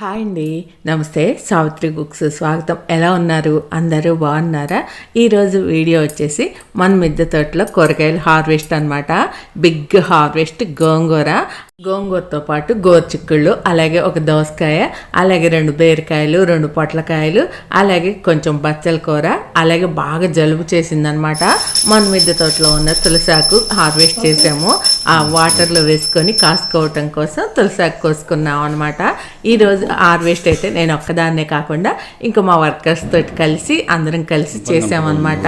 Hi అండి. నమస్తే Savitri books స్వాగతం. ఎలా ఉన్నారు? అందరూ బాగున్నారా? ఈరోజు వీడియో వచ్చేసి మన మిద్దె తోటలో కూరగాయలు హార్వెస్ట్ అన్నమాట. బిగ్ హార్వెస్ట్ గోంగూర. గోంగూరతో పాటు గోరుచిక్కుళ్ళు అలాగే ఒక దోసకాయ అలాగే రెండు బీరకాయలు రెండు పొట్లకాయలు అలాగే కొంచెం బచ్చల కూర అలాగే బాగా జలుబు చేసిందనమాట మన మిద్దె తోటలో ఉన్న తులసాకు హార్వెస్ట్ చేసాము. ఆ వాటర్లో వేసుకొని కాసుకోవటం కోసం తులసాకు కోసుకున్నాం అనమాట ఈరోజు హార్వెస్ట్ అయితే నేను ఒక్కదాన్నే కాకుండా ఇంకా మా వర్కర్స్ తోటి కలిసి అందరం కలిసి చేసామన్నమాట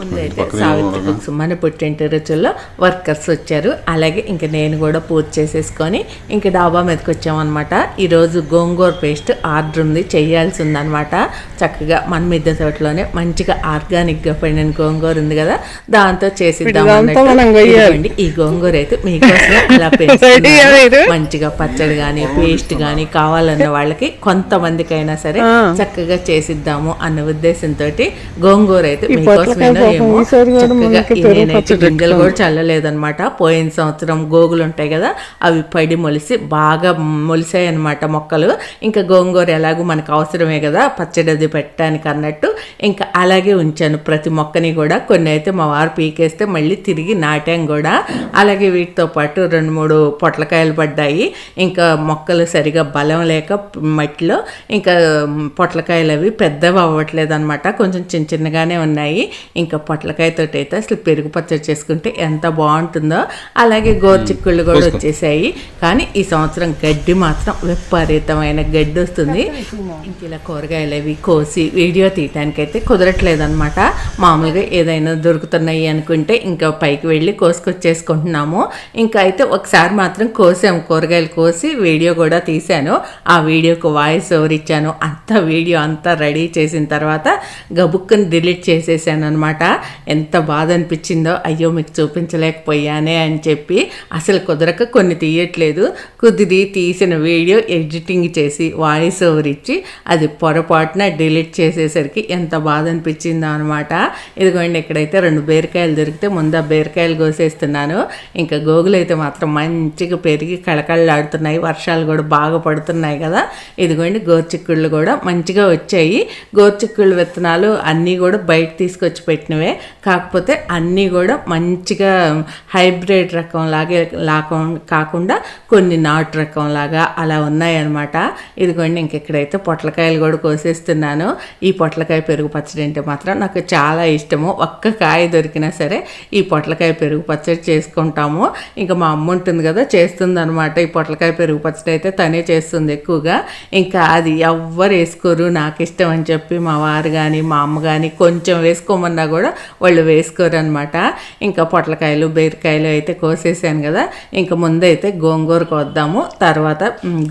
ముందైతే సావిత్రి బుక్స్ మన పుట్టింటి రుచుల్లో వర్కర్స్ వచ్చారు. అలాగే ఇంకా నేను కూడా పూజ చేసేసుకొని ఇంకా డాబా మీదకి వచ్చామన్నమాట ఈరోజు గోంగూర పేస్ట్ ఆర్డర్ ఉంది చేయాల్సి ఉందన్నమాట చక్కగా మన మిద్దె తోటలోనే మంచిగా ఆర్గానిక్గా పండిన గోంగూర ఉంది కదా దాంతో చేసిద్దాం అన్నట్టు. ఈ గోంగూర అయితే మీకోసమే అలా? మంచిగా పచ్చడి గాని పేస్ట్ గాని కావాలన్న వాళ్ళకి కొంతమందికైనా సరే. చక్కగా చేసిద్దాము అన్న ఉద్దేశంతో గోంగూర అయితే పొట్లకాయ ఏమో చక్కగా నేనైతే గింజలు కూడా చల్లలేదన్నమాట పోయిన సంవత్సరం గోగులు ఉంటాయి కదా అవి పడి మొలిసి బాగా మొలిసాయి అనమాట మొక్కలు. ఇంకా గోంగూర ఎలాగో మనకు అవసరమే కదా పచ్చడి అది పెట్టడానికి అన్నట్టు. ఇంకా అలాగే ఉంచాను ప్రతి మొక్కని కూడా. కొన్ని అయితే మా వారు పీకేస్తే మళ్ళీ తిరిగి నాటాం కూడా. అలాగే వీటితో పాటు రెండు మూడు పొట్లకాయలు పడ్డాయి. ఇంకా మొక్కలు సరిగా బలం లేక మట్టిలో ఇంకా పొట్లకాయలు అవి పెద్దవి అవ్వట్లేదు అనమాట కొంచెం చిన్న చిన్నగానే ఉన్నాయి. ఇంకా పొట్లకాయతో అయితే అసలు పెరుగు పచ్చడి చేసుకుంటే ఎంత బాగుంటుందో. అలాగే గోరుచిక్కుళ్ళు కూడా వచ్చేసాయి. కానీ ఈ సంవత్సరం గడ్డి మాత్రం విపరీతమైన గడ్డి వస్తుంది. ఇంక ఇలా కూరగాయలు అవి కోసి వీడియో తీయటానికి అయితే కుదరట్లేదు అనమాట మామూలుగా ఏదైనా దొరుకుతున్నాయి అనుకుంటే ఇంకా పైకి వెళ్ళి కోసుకొచ్చేసుకుంటున్నాము. ఇంకా అయితే ఒకసారి మాత్రం కోసాము కూరగాయలు కోసి వీడియో కూడా తీశాను. ఆ వీడియోకు వాయిస్ ఓవర్ ఇచ్చాను. అంతా వీడియో అంతా రెడీ చేసిన తర్వాత గబుక్కుని డిలీట్ చేసేసాను అనమాట ఎంత బాధ అనిపించిందో అయ్యో మీకు చూపించలేకపోయానే అని చెప్పి అసలు కుదరక కొన్ని తీయట్లేదు కొద్దిది తీసిన వీడియో ఎడిటింగ్ చేసి వాయిస్ ఓవర్ ఇచ్చి అది పొరపాటున డిలీట్ చేసేసరికి ఎంత బాధ అనిపించిందో అనమాట ఇదిగోండి ఇక్కడైతే రెండు బీరకాయలు దొరికితే ముందు ఆ బీరకాయలు కోసేస్తున్నాను. ఇంకా గోగులు అయితే మాత్రం మంచిగా పెరిగి కళకళలాడుతున్నాయి. వర్షాలు కూడా బాగా పడుతున్నాయి కదా. ఇదిగోండి గోర్చిక్కుళ్ళు కూడా మంచిగా వచ్చాయి. గోర్చిక్కుళ్ళు విత్తనాలు అన్నీ కూడా బయట తీసుకొచ్చి పెట్టినవే. కాకపోతే అన్నీ కూడా మంచిగా హైబ్రిడ్ రకం లాగే లాగా కాకుండా కొన్ని నాటు రకం లాగా అలా ఉన్నాయన్నమాట. ఇదిగోండి ఇంక ఇక్కడైతే పొట్లకాయలు కూడా కోసేస్తున్నాను. ఈ పొట్లకాయ పెరుగు పచ్చడి అంటే మాత్రం నాకు చాలా ఇష్టము. ఒక్క కాయ దొరికినా సరే ఈ పొట్లకాయ పెరుగు పచ్చడి చేసుకుంటాము. ఇంకా మా అమ్మ ఉంటుంది కదా చేస్తుంది అనమాట ఈ పొట్లకాయ పెరుగు పచ్చడి అయితే తనే చేస్తుంది ఎక్కువగా. ఇంకా అది ఎవ్వరు వేసుకోరు నాకు ఇష్టం అని చెప్పి మా వారు కానీ మా అమ్మ కానీ కొంచెం వేసుకోమన్నా కూడా వాళ్ళు వేసుకోరు అనమాట ఇంకా పొట్లకాయలు బీరకాయలు అయితే కోసేసాను కదా. ఇంకా ముందైతే గోంగూర కోద్దాము. తర్వాత మ్,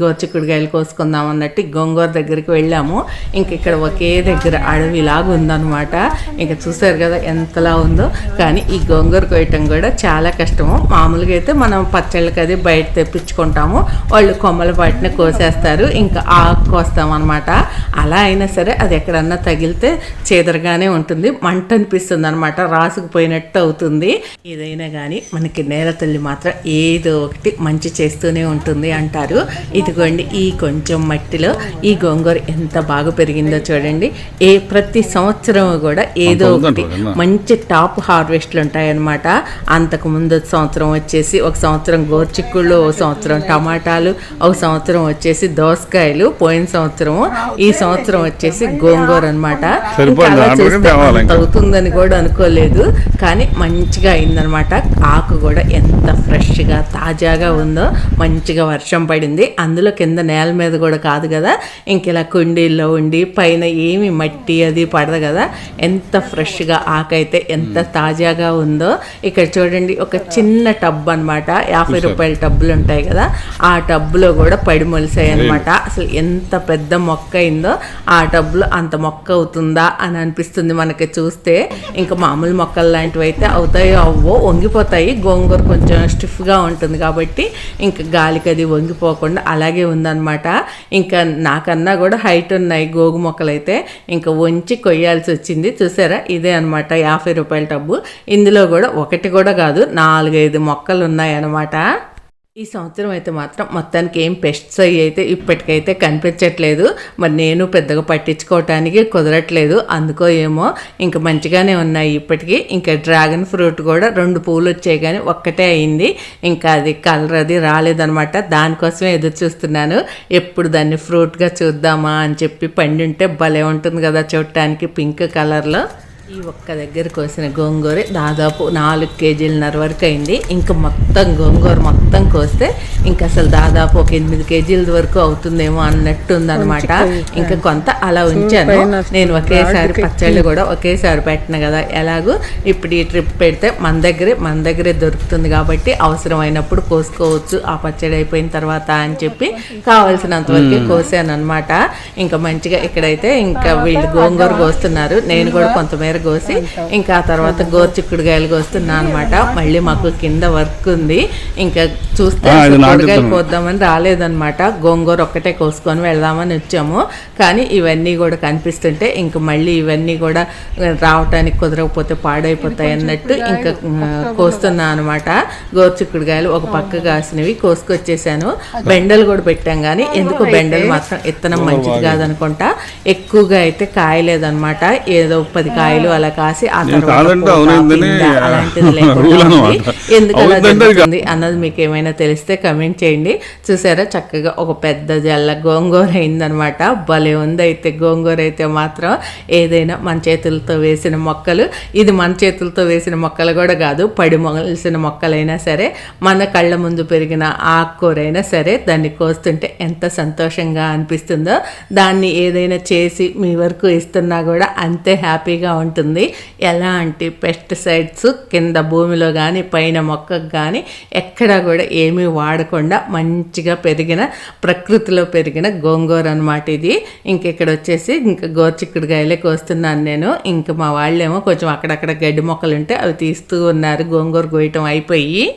కోసుకుందాం అన్నట్టు గోంగూర దగ్గరికి వెళ్ళాము. ఇంక ఇక్కడ ఒకే దగ్గర అడవిలాగా ఉందన్నమాట. ఇంకా చూసారు కదా ఎంతలా ఉందో. కానీ ఈ గోంగూర కోయటం కూడా చాలా కష్టము. మామూలుగా అయితే మనం పచ్చళ్ళకి అది బయట తెప్పించుకుంటాము. వాళ్ళు కొమ్మల పాటిన కోసేస్తారు. ఇంకా ఆకు కోస్తాం అనమాట అలా అయినా సరే అది ఎక్కడన్నా తగిలితే చేదరగానే ఉంటుంది. మంట అనిపిస్తుంది అనమాట రాసుకుపోయినట్టు అవుతుంది. ఏదైనా కానీ మనకి నేల తల్లి మాత్రం ఏదో ఒకటి మంచి చేస్తూనే ఉంటుంది అంటారు. ఇదిగోండి ఈ కొంచెం మట్టిలో ఈ గోంగూర ఎంత బాగా పెరిగిందో చూడండి. ఏ ప్రతి సంవత్సరం కూడా ఏదో ఒకటి మంచి టాప్ హార్వెస్ట్లు ఉంటాయన్నమాట. అంతకు ముందు సంవత్సరం వచ్చేసి ఒక సంవత్సరం గోర్చిక్కుళ్ళు ఒక సంవత్సరం టమాటాలు ఒక సంవత్సరం వచ్చేసి దోసకాయలు పోయిన సంవత్సరం ఈ సంవత్సరం వచ్చేసి గోంగూర అనమాట. అవుతుందని కూడా అనుకోలేదు. కానీ మంచిగా అయిందనమాట ఆకు కూడా ఎంత ఫ్రెష్గా తాజాగా ఉందో మంచిగా వర్షం పడింది. అందులో కింద నేల మీద కూడా కాదు కదా ఇంక ఇలా కుండీల్లో ఉండి పైన ఏమి మట్టి అది పడదు కదా. ఎంత ఫ్రెష్గా ఆకైతే ఎంత తాజాగా ఉందో. ఇక్కడ చూడండి ఒక చిన్న టబ్ అన్నమాట. యాభై రూపాయల టబ్బులు ఉంటాయి కదా ఆ టబ్బులో కూడా పడి మొలిసాయి అనమాట అసలు ఎంత పెద్ద మొక్క అయిందో ఆ టబ్లో అంత మొక్క అవుతుందా అని అనిపిస్తుంది మనకి చూస్తే. ఇంకా మామూలు మొక్కలు లాంటివి అయితే అవుతాయో అవ్వో వంగిపోతాయి. గోంగూర కొంచెం స్టిఫ్గా ఉంటుంది కాబట్టి ఇంకా గాలికి అది వంగిపోకుండా అలాగే ఉందన్నమాట. ఇంకా నాకన్నా కూడా హైట్ ఉన్నాయి గోగు మొక్కలు అయితే ఇంకా వంచి కొయ్యాల్సి వచ్చింది. చూసారా? ఇదే అనమాట యాభై రూపాయల టబ్బు. ఇందులో కూడా ఒకటి కూడా కాదు నాలుగైదు మొక్కలు ఉన్నాయన్నమాట ఈ సంవత్సరం అయితే మాత్రం మొత్తానికి ఏం పెస్ట్స్ అవి అయితే ఇప్పటికైతే కనిపించట్లేదు. మరి నేను పెద్దగా పట్టించుకోవటానికి కుదరట్లేదు. అందుకో ఏమో ఇంకా మంచిగానే ఉన్నాయి ఇప్పటికీ. ఇంకా డ్రాగన్ ఫ్రూట్ కూడా రెండు పూలు వచ్చాయి కానీ ఒక్కటే అయింది. ఇంకా అది కలర్ అది రాలేదనమాట దానికోసమే ఎదురు చూస్తున్నాను. ఎప్పుడు దాన్ని ఫ్రూట్గా చూద్దామా అని చెప్పి పండి ఉంటే భలే ఉంటుంది కదా చూడటానికి పింక్ కలర్లో. ఈ ఒక్క దగ్గర కోసిన గోంగూర దాదాపు నాలుగు కేజీలన్నర వరకు అయింది. ఇంకా మొత్తం గోంగూర మొత్తం కోస్తే ఇంకా అసలు దాదాపు ఒక ఎనిమిది కేజీల వరకు అవుతుందేమో అన్నట్టు ఉందన్నమాట ఇంకా కొంత అలా ఉంచాను. నేను ఒకేసారి పచ్చళ్ళు కూడా ఒకేసారి పెట్టిన కదా. ఎలాగూ ఇప్పుడు ఈ ట్రిప్ పెడితే మన దగ్గరే మన దగ్గరే దొరుకుతుంది కాబట్టి అవసరమైనప్పుడు కోసుకోవచ్చు. ఆ పచ్చడి అయిపోయిన తర్వాత అని చెప్పి కావాల్సినంత వరకు కోసాను అనమాట ఇంకా మంచిగా ఇక్కడైతే ఇంకా వీళ్ళు గోంగూర కోస్తున్నారు. నేను కూడా కొంతమేర కోసి ఇంకా ఆ తర్వాత గోరుచిక్కుడుకాయలు కోస్తున్నా అనమాట మళ్ళీ మాకు కింద వర్క్ ఉంది. ఇంకా చూస్తే. కూరగాయలు కోద్దామని రాలేదన్నమాట. గోంగూర ఒక్కటే కోసుకొని వెళ్దామని వచ్చాము. కానీ ఇవన్నీ కూడా కనిపిస్తుంటే ఇంకా మళ్ళీ ఇవన్నీ కూడా రావటానికి కుదరకపోతే పాడైపోతాయి అన్నట్టు ఇంకా కోస్తున్నా అనమాట గోరుచిక్కుడుకాయలు ఒక పక్క కాసినవి కోసుకొచ్చేసాను. బెండలు కూడా పెట్టాం కానీ ఎందుకు బెండలు మాత్రం ఇత్తనం మంచిది కాదనుకుంటా. ఎక్కువగా అయితే కాయలేదన్నమాట. ఏదో పది కాయలు అలా కాసి ఆ అలాంటిది అన్నది మీకు ఏమైనా తెలిస్తే కమెంట్ చేయండి. చూసారా? చక్కగా ఒక పెద్ద జల్ల గోంగూర అయిందనమాట భలే ఉంది అయితే గోంగూర అయితే మాత్రం. ఏదైనా మన చేతులతో వేసిన మొక్కలు. ఇది మన చేతులతో వేసిన మొక్కలు కూడా కాదు. పడి మొలిసిన మొక్కలైనా సరే మన కళ్ళ ముందు పెరిగిన ఆకుకూర అయినా సరే దాన్ని కోస్తుంటే ఎంత సంతోషంగా అనిపిస్తుందో. దాన్ని ఏదైనా చేసి మీ వరకు ఇస్తున్నా కూడా అంతే హ్యాపీగా ఉంటుంది ఎలాంటి పెస్టిసైడ్స్ కింద భూమిలో కానీ పైన మొక్కకు కానీ ఎక్కడా కూడా ఏమీ వాడకుండా మంచిగా పెరిగిన ప్రకృతిలో పెరిగిన గోంగూర అనమాట ఇది. ఇంక ఇక్కడ వచ్చేసి ఇంకా గోర్చిక్కుడుగాయలే కోస్తున్నాను నేను. ఇంకా మా వాళ్ళేమో కొంచెం అక్కడక్కడ గడ్డి మొక్కలు ఉంటే అవి తీస్తూ ఉన్నారు. గోంగూర కోయటం అయిపోయి.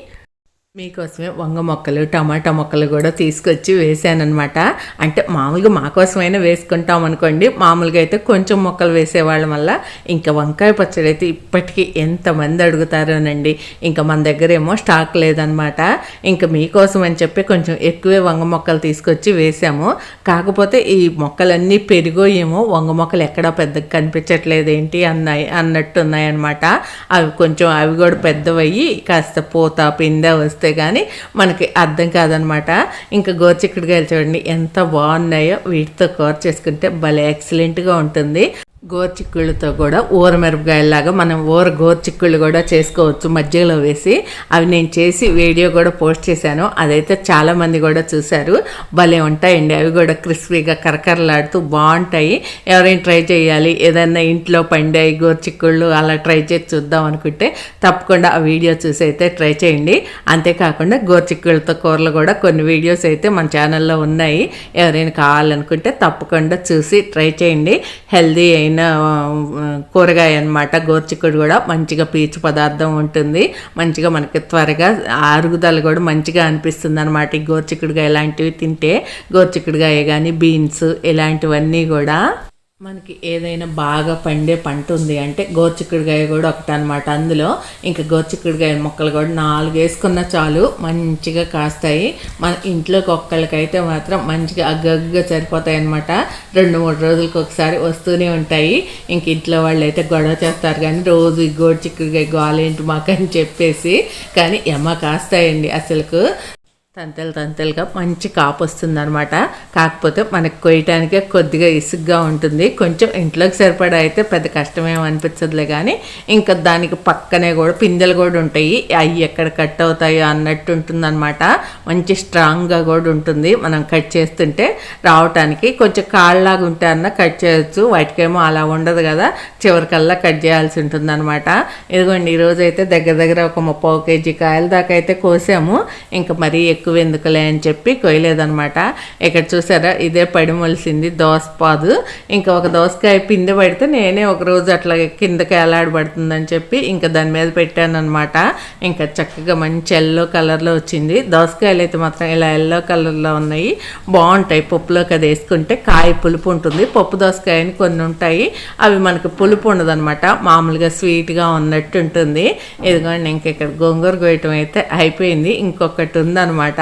మీకోసమే వంగ మొక్కలు టమాటా మొక్కలు కూడా తీసుకొచ్చి వేసానమాట అంటే మామూలుగా మా కోసమైనా వేసుకుంటాం అనుకోండి మామూలుగా అయితే కొంచెం మొక్కలు వేసేవాళ్ళం వల్ల ఇంకా వంకాయ పచ్చడి అయితే ఇప్పటికీ ఎంతమంది అడుగుతారోనండి. ఇంకా మన దగ్గర ఏమో స్టాక్ లేదనమాట ఇంకా మీకోసం అని చెప్పి కొంచెం ఎక్కువే వంగ మొక్కలు తీసుకొచ్చి వేసాము కాకపోతే ఈ మొక్కలన్నీ పెరిగో ఏమో వంగ మొక్కలు ఎక్కడా పెద్దగా కనిపించట్లేదు ఏంటి అన్నాయి అన్నట్టు ఉన్నాయన్నమాట అవి కొంచెం అవి కూడా పెద్దవయ్యి కాస్త పూత పిందె వస్తే కానీ మనకి అర్థం కాదనమాట. ఇంకా గోరుచిక్కుడుకాయలు చూడండి ఎంత బాగున్నాయో వీటితో కూర చేసుకుంటే భలే ఎక్సలెంట్గా ఉంటుంది. గోరుచిక్కుళ్ళతో కూడా ఊర మిరపకాయలాగా మనం ఊర గోరుచిక్కుళ్ళు కూడా చేసుకోవచ్చు మధ్యలో వేసి. అవి నేను చేసి వీడియో కూడా పోస్ట్ చేశాను. అదైతే చాలామంది కూడా చూశారు. భలే ఉంటాయండి. అవి కూడా క్రిస్పీగా కరకరలాడుతూ బాగుంటాయి. ఎవరైనా ట్రై చేయాలి. ఏదైనా ఇంట్లో పండాయి గోరుచిక్కుళ్ళు అలా ట్రై చేసి చూద్దాం అనుకుంటే తప్పకుండా ఆ వీడియో చూసి అయితే ట్రై చేయండి. అంతేకాకుండా గోరుచిక్కుళ్ళతో కూరలు కూడా కొన్ని వీడియోస్ అయితే మన ఛానల్లో ఉన్నాయి. ఎవరైనా కావాలనుకుంటే తప్పకుండా చూసి ట్రై చేయండి. హెల్దీ అయిన ఆ, కూరగాయ అనమాట గోర్చిక్కుడు కూడా మంచిగా పీచు పదార్థం ఉంటుంది. మంచిగా మనకి త్వరగా ఆరుగుదల కూడా మంచిగా అనిపిస్తుంది అనమాట ఈ గోర్చిక్కుడుగా ఇలాంటివి తింటే గోర్చిక్కుడుగాయ కానీ బీన్స్ ఇలాంటివన్నీ కూడా మనకి ఏదైనా బాగా పండే పంట ఉంది అంటే గోరుచిక్కుడుకాయ కూడా ఒకటి అనమాట అందులో ఇంకా గోరుచిక్కుడుకాయ మొక్కలు కూడా నాలుగు వేసుకున్న చాలు మంచిగా కాస్తాయి. మన ఇంట్లోకి ఒక్కళ్ళకైతే మాత్రం మంచిగా అగ్గగ్గా సరిపోతాయి అనమాట రెండు మూడు రోజులకి ఒకసారి వస్తూనే ఉంటాయి. ఇంక ఇంట్లో వాళ్ళు అయితే గొడవ చేస్తారు కానీ రోజు ఈ గోరుచిక్కుడుకాయ గోలేంటి మాకని చెప్పేసి. కానీ ఎమ్మ కాస్తాయండి అసలుకు. తంతెలు తంతెలుగా మంచి కాపు వస్తుంది అనమాట కాకపోతే మనకు కొయ్యటానికే కొద్దిగా ఇసుగ్గా ఉంటుంది. కొంచెం ఇంట్లోకి సరిపడా అయితే పెద్ద కష్టమేం అనిపించదులే కానీ ఇంకా దానికి పక్కనే కూడా పిందెలు కూడా ఉంటాయి. అవి ఎక్కడ కట్ అవుతాయో అన్నట్టు ఉంటుంది అనమాట మంచి స్ట్రాంగ్గా కూడా ఉంటుంది. మనం కట్ చేస్తుంటే రావటానికి కొంచెం కాళ్ళలాగా ఉంటే అన్న కట్ చేయొచ్చు. వాటికేమో అలా ఉండదు కదా. చివరికల్లా కట్ చేయాల్సి ఉంటుంది అనమాట ఇదిగోండి ఈరోజు అయితే దగ్గర దగ్గర ఒక ముప్పై కేజీ కాయల దాకా అయితే కోసాము. ఇంకా మరీ ఎక్కువ ఎందుకులే అని చెప్పి కొయ్యలేదనమాట ఇక్కడ చూసారా? ఇదే పడి మొలిసింది దోసపాదు ఇంకా ఒక దోసకాయ పిండి పడితే నేనే ఒక రోజు అట్లా కిందకి ఎలాడబడుతుందని చెప్పి ఇంకా దాని మీద పెట్టాను అనమాట ఇంకా చక్కగా మంచి ఎల్లో కలర్లో వచ్చింది. దోసకాయలు అయితే మాత్రం ఇలా ఎల్లో కలర్లో ఉన్నాయి. బాగుంటాయి పప్పులోకి అది వేసుకుంటే కాయ పులుపు ఉంటుంది. పప్పు దోసకాయ అని కొన్ని ఉంటాయి. అవి మనకు పులుపు ఉండదు అనమాట మామూలుగా స్వీట్గా ఉన్నట్టు ఉంటుంది. ఇదిగోండి ఇంక ఇక్కడ గోంగూర గోయటం అయితే అయిపోయింది. ఇంకొకటి ఉందన్నమాట. అనమాట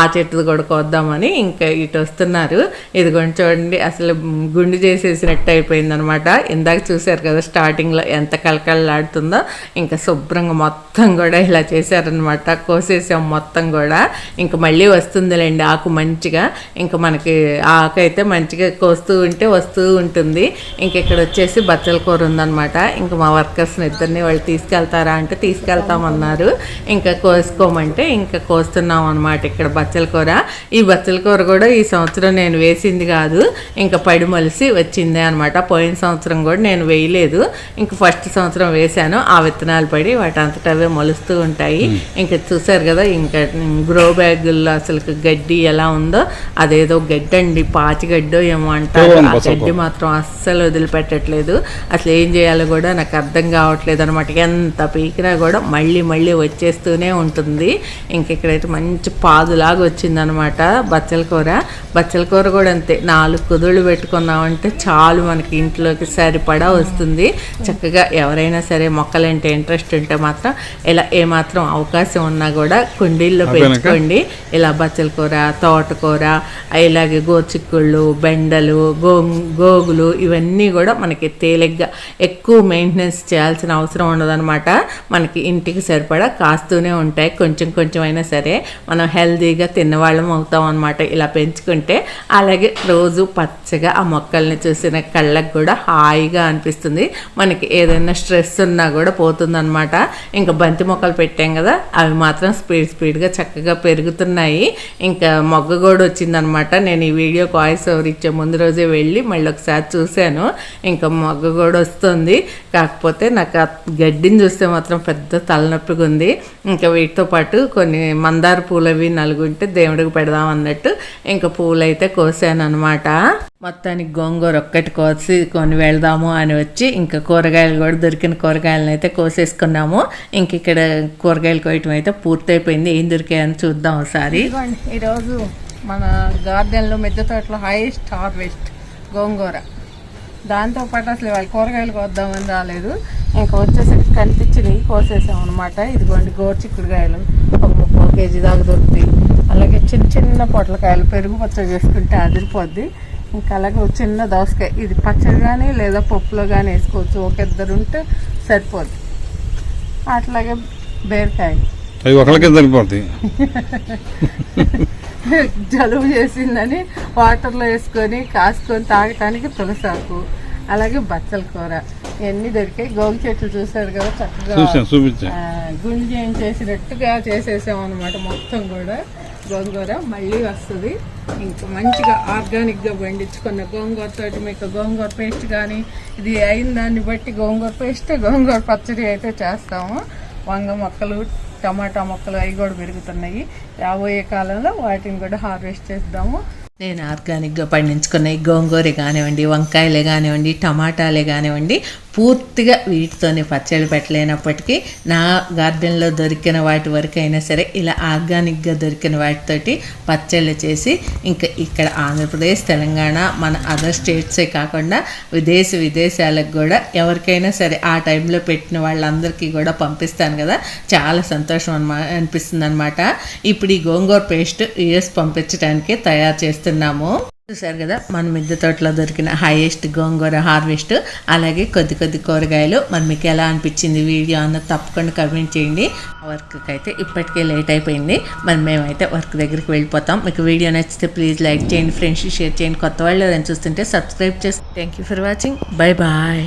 ఆ చెట్టు కూడా కోద్దామని ఇంకా ఇటు వస్తున్నారు. ఇదిగోండి చూడండి అసలు గుండు చేసేసినట్టు అయిపోయింది అనమాట ఇందాక చూశారు కదా స్టార్టింగ్లో ఎంత కలకలలాడుతుందో ఇంకా శుభ్రంగా మొత్తం కూడా ఇలా చేశారనమాట కోసేసాం మొత్తం కూడా. ఇంకా మళ్ళీ వస్తుందిలేండి ఆకు మంచిగా. ఇంకా మనకి ఆకు అయితే మంచిగా కోస్తూ ఉంటే వస్తూ ఉంటుంది. ఇంకా ఇక్కడ వచ్చేసి బచ్చల కూర ఉందన్నమాట. ఇంకా మా వర్కర్స్ని ఇద్దరిని వాళ్ళు తీసుకెళ్తారా అంటే తీసుకెళ్తామన్నారు. ఇంకా కోసుకోమంటే ఇంకా కోస్తున్నాం అనమాట ఇక్కడ బచ్చల కూర. ఈ బచ్చల కూర కూడా ఈ సంవత్సరం నేను వేసింది కాదు ఇంకా పడి మొలిసి వచ్చిందే అనమాట పోయిన సంవత్సరం కూడా నేను వేయలేదు. ఇంకా ఫస్ట్ సంవత్సరం వేశాను. ఆ విత్తనాలు పడి వాటి అంతటా అవే మొలుస్తూ ఉంటాయి. ఇంకా చూసారు కదా ఇంకా గ్రో బ్యాగుల్లో అసలు గడ్డి ఎలా ఉందో అదేదో గడ్డి అండి పాచి గడ్డో ఏమో అంటారు. ఆ గడ్డి మాత్రం అస్సలు వదిలిపెట్టట్లేదు. అసలు ఏం చేయాలో కూడా నాకు అర్థం కావట్లేదు అనమాట ఎంత పీకినా కూడా మళ్ళీ మళ్ళీ వచ్చేస్తూనే ఉంటుంది. ఇంక ఇక్కడైతే మంచి పాదులాగా వచ్చిందనమాట బచ్చల కూర. బచ్చల కూర కూడా అంతే. నాలుగు కుదుళ్ళు పెట్టుకున్నామంటే చాలు మనకి ఇంట్లోకి సరిపడా వస్తుంది. చక్కగా ఎవరైనా సరే మొక్కలంటే ఇంట్రెస్ట్ ఉంటే మాత్రం ఇలా ఏమాత్రం అవకాశం ఉన్నా కూడా కుండీల్లో? పెంచుకోండి. ఇలా బచ్చల కూర తోటకూర ఇలాగే గోచిక్కుళ్ళు బెండలు గో గోగులు ఇవన్నీ కూడా మనకి తేలిగ్గా ఎక్కువ మెయింటెనెన్స్ చేయాల్సిన అవసరం ఉండదన్నమాట మనకి ఇంటికి సరిపడా కాస్తూనే ఉంటాయి. కొంచెం కొంచెం అయినా సరే మనం హెల్తీగా తిన్నవాళ్ళం అవుతాం అనమాట ఇలా పెంచుకుంటే అలాగే రోజు పచ్చగా ఆ మొక్కల్ని చూసిన కళ్ళకు కూడా హాయిగా అనిపిస్తుంది. మనకి ఏదైనా స్ట్రెస్ ఉన్నా కూడా పోతుందన్నమాట. ఇంకా బంతి మొక్కలు పెట్టాం కదా అవి మాత్రం స్పీడ్ స్పీడ్గా చక్కగా పెరుగుతున్నాయి. ఇంకా మొగ్గ కూడా వచ్చిందనమాట నేను ఈ వీడియో వాయిస్ ఓవర్ ఇచ్చే ముందు రోజే వెళ్ళి మళ్ళీ ఒకసారి చూశాను. ఇంకా మొగ్గ కూడా వస్తుంది. కాకపోతే నాకు ఆ గడ్డిని చూస్తే మాత్రం పెద్ద తలనొప్పిగా ఉంది. ఇంకా వీటితో పాటు కొన్ని మందార పూలు అవి నలుగుంటే దేవుడికి పెడదాం అన్నట్టు ఇంకా పూలు అయితే కోసాను అనమాట మొత్తానికి గోంగూర ఒక్కటి కోసి కొని వెళ్దాము అని వచ్చి ఇంకా కూరగాయలు కూడా దొరికిన కూరగాయలను అయితే కోసేసుకున్నాము. ఇంక ఇక్కడ కూరగాయలు కోయటం అయితే పూర్తయిపోయింది. ఏం దొరికాయని చూద్దాం ఒకసారి. ఈరోజు మన గార్డెన్లో మిద్దె తోటలో హైయెస్ట్ హార్వెస్ట్ గోంగూర. దాంతోపాటు అసలు వాళ్ళ కూరగాయలు కోద్దామని రాలేదు. ఇంకా వచ్చేసరికి కనిపించినవి కోసేసాం అనమాట ఇదిగోండి గోరుచిక్కుడుకాయలు ఒక ముప్పై కేజీ దాకా దొరుకుతాయి. అలాగే చిన్న చిన్న పొట్లకాయలు పెరుగు పచ్చడి చేసుకుంటే అదిరిపోద్ది. ఇంకా అలాగే చిన్న దోసకాయ. ఇది పచ్చడి కానీ లేదా పప్పులో కానీ వేసుకోవచ్చు. ఒక ఇద్దరు ఉంటే సరిపోద్ది. అట్లాగే బీరకాయ. అవి ఒకరికే సరిపోతాయి. జలుబు చేసిందని వాటర్లో వేసుకొని కాసుకొని తాగటానికి తులసాకు అలాగే బచ్చల కూర. ఇవన్నీ దొరికాయి. గోగు చెట్లు చూసారు కదా చక్కగా. చూసాను చూపించా. ఆ, గుండు చేయించేసినట్టుగా చేసేసాం అనమాట మొత్తం కూడా గోంగూర మళ్ళీ వస్తుంది. ఇంకా మంచిగా ఆర్గానిక్గా పండించుకున్న గోంగూర తోటి మీకు గోంగూర పేస్ట్ కానీ ఇది అయిన దాన్ని బట్టి గోంగూర పేస్ట్ గోంగూర పచ్చడి అయితే చేస్తాము. వంగ మొక్కలు టమాటా మొక్కలు అవి కూడా పెరుగుతున్నాయి. రాబోయే కాలంలో వాటిని కూడా హార్వెస్ట్ చేద్దాము. నేను ఆర్గానిక్గా పండించుకున్న ఈ గోంగూర కానివ్వండి వంకాయలే కానివ్వండి టమాటాలే కానివ్వండి పూర్తిగా వీటితోనే పచ్చడి పెట్టలేనప్పటికీ నా గార్డెన్లో దొరికిన వాటి వరకు అయినా సరే ఇలా ఆర్గానిక్గా దొరికిన వాటితోటి పచ్చళ్ళు చేసి ఇంకా ఇక్కడ ఆంధ్రప్రదేశ్ తెలంగాణ మన అదర్ స్టేట్సే కాకుండా విదేశ విదేశాలకు కూడా ఎవరికైనా సరే ఆ టైంలో పెట్టిన వాళ్ళందరికీ కూడా పంపిస్తాను కదా. చాలా సంతోషం అనమా అనిపిస్తుంది అనమాట ఇప్పుడు ఈ గోంగూర పేస్ట్ యుఎస్ పంపించడానికి తయారు చేస్తున్నాము. చూసారు కదా మన మిద్దె తోటలో దొరికిన హైయెస్ట్ గోంగూర హార్వెస్ట్ అలాగే కొద్ది కొద్ది కూరగాయలు. మరి మీకు ఎలా అనిపించింది వీడియో అన్న తప్పకుండా కమెంట్ చేయండి. వర్క్కి అయితే ఇప్పటికే లేట్ అయిపోయింది. మరి మేమైతే వర్క్ దగ్గరికి వెళ్ళిపోతాం. మీకు వీడియో నచ్చితే ప్లీజ్ లైక్ చేయండి ఫ్రెండ్స్ షేర్ చేయండి. కొత్త వాళ్ళు ఎవరైనా చూస్తుంటే సబ్స్క్రైబ్ చేసి thank you for watching bye bye